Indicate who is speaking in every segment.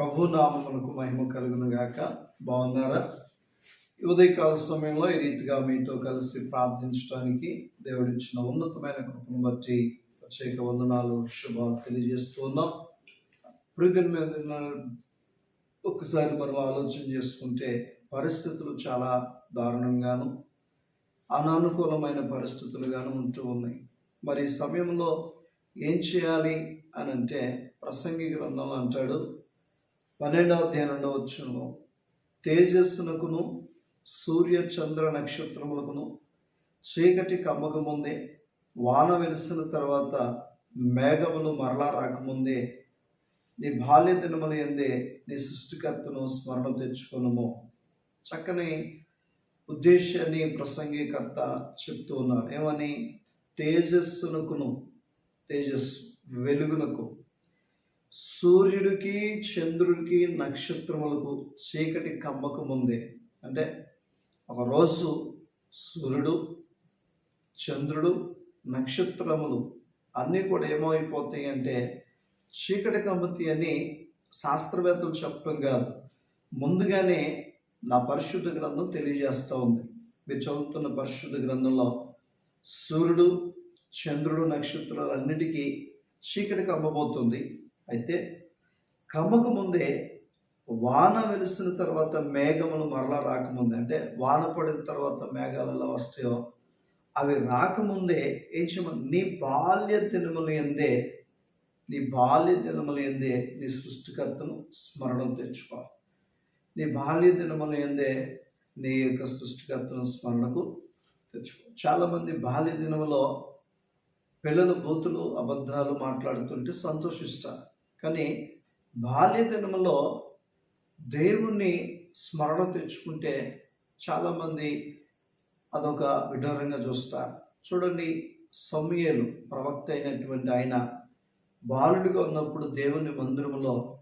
Speaker 1: ప్రభునామమునకు మహిమ కలుగును గాక. బాగున్నారా? ఉదయకాల సమయంలో ఈ రీతిగా మీతో కలిసి ప్రార్థించడానికి దేవుడిచ్చిన ఉన్నతమైన కృపను బట్టి ప్రత్యేక వందనాలు శుభాలు తెలియజేస్తూ ఉన్నాం. మీద ఒక్కసారి మనం ఆలోచన చేసుకుంటే పరిస్థితులు చాలా దారుణంగాను అనానుకూలమైన పరిస్థితులుగాను ఉంటూ ఉన్నాయి. మరి ఈ సమయంలో ఏం చేయాలి అని అంటే ప్రసంగి గ్రంథంలో అంటాడు పన్నెండవ తేనండవ వచ్చును తేజస్సునకును సూర్య చంద్ర నక్షత్రములకును చీకటి కమ్మకముందే వాన వెలిసిన తర్వాత మేఘములు మరలా రాకముందే నీ బాల్య దినములు ఎందే నీ సృష్టికర్తను స్మరణ తెచ్చుకునము. చక్కని ఉద్దేశాన్ని ప్రసంగీకర్త చెప్తూ ఉన్నారు. ఏమని? తేజస్సునకును తేజస్సు వెలుగునకు. సూర్యుడికి చంద్రుడికి నక్షత్రములకు చీకటి కమ్మకు ముందే అంటే ఒకరోజు సూర్యుడు చంద్రుడు నక్షత్రములు అన్నీ కూడా ఏమైపోతాయి అంటే చీకటి కమ్మతి అని శాస్త్రవేత్తలు చెప్పడం కాదు. ముందుగానే నా పరిశుద్ధ గ్రంథం తెలియజేస్తూ ఉంది. మీరు చదువుతున్న పరిశుద్ధ గ్రంథంలో సూర్యుడు చంద్రుడు నక్షత్రాలన్నిటికీ చీకటి కమ్మబోతుంది. అయితే కమ్మకు ముందే వాన వెలిసిన తర్వాత మేఘములు మరలా రాకముందే అంటే వాన పడిన తర్వాత మేఘాలు ఎలా వస్తాయో అవి రాకముందే ఏం చేయమని నీ బాల్య దినములు ఎందే నీ బాల్య దినములు ఎందే నీ సృష్టికర్తను స్మరణం తెచ్చుకో. నీ బాల్య దినములు ఎందే నీ యొక్క సృష్టికర్తను స్మరణకు తెచ్చుకో. చాలామంది బాల్య దినములో పిల్లలు బూతులు అబద్ధాలు మాట్లాడుతుంటే సంతోషిస్తారు. కానీ బాల్య దినంలో దేవుణ్ణి స్మరణ తెచ్చుకుంటే చాలామంది అదొక విడ్డూరంగా చూస్తారు. చూడండి సమయలు ప్రవక్త అయినటువంటి ఆయన బాలుడిగా ఉన్నప్పుడు దేవుని మందిరంలో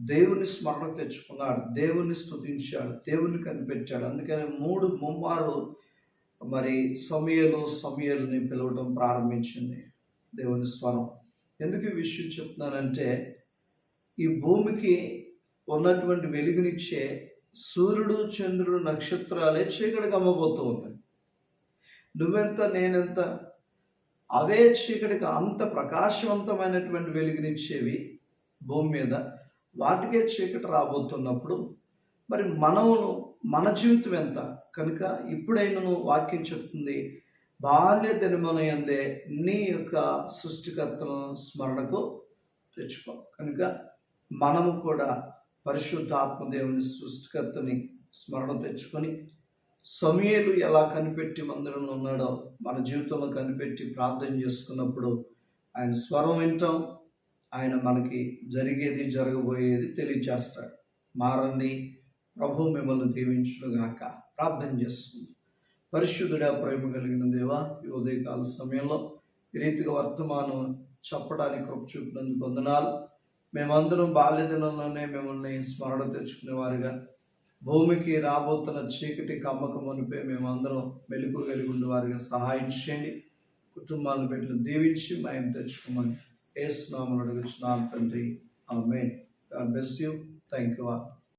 Speaker 1: దేవుని స్మరణ తెచ్చుకున్నాడు దేవుని స్తుతించాడు దేవుని కనిపెట్టాడు. అందుకని మూడు ముమ్మారు మరి సమయలు సమయలని పిలవడం ప్రారంభించింది దేవుని స్వరం. ఎందుకు ఈ విషయం చెప్తున్నానంటే ఈ భూమికి ఉన్నటువంటి వెలుగునిచ్చే సూర్యుడు చంద్రుడు నక్షత్రాలే చీకటికి అమ్మబోతూ ఉన్నాయి నువ్వెంత నేనెంత? అవే చీకటికి అంత ప్రకాశవంతమైనటువంటి వెలుగునిచ్చేవి భూమి మీద. వాటికే చీకటి రాబోతున్నప్పుడు మరి మనము మన జీవితం ఎంత? కనుక ఇప్పుడైనను వాక్యం చెప్తుంది బాల్య దినమునందే నీ యొక్క సృష్టికర్తను స్మరణకు తెచ్చుకో. కనుక మనము కూడా పరిశుద్ధాత్మదేవుని సృష్టికర్తని స్మరణ తెచ్చుకొని సమయలు ఎలా కనిపెట్టి మందిరంలో ఉన్నాడో మన జీవితంలో కనిపెట్టి ప్రార్థన చేసుకున్నప్పుడు ఆయన స్వరం వింటాం. ఆయన మనకి జరిగేది జరగబోయేది తెలియజేస్తాడు మారండి. ప్రభు మిమ్మల్ని దీవించుగాక ప్రార్థన చేస్తుంది పరిశుద్ధుడా ప్రేమ కలిగిన దేవా ఈ ఉదయకాల సమయంలో ఈ రీతిగా వర్తమానం చెప్పడానికి కృప చూపినందుకు వందనాలు. మేమందరం బాల్యదినంలోనే మిమ్మల్ని స్మరణ తెచ్చుకునే వారుగా భూమికి రాబోతున్న చీకటి కమ్మకం అనిపే మేమందరం మెలుపు కలిగి ఉండేవారుగా సహాయం చేయండి. కుటుంబాలను పెట్టి దీవించి మేము తెచ్చుకోమని ఏ స్నామలు అడుగుతున్నాను తండ్రి. Amen God bless you. Thank you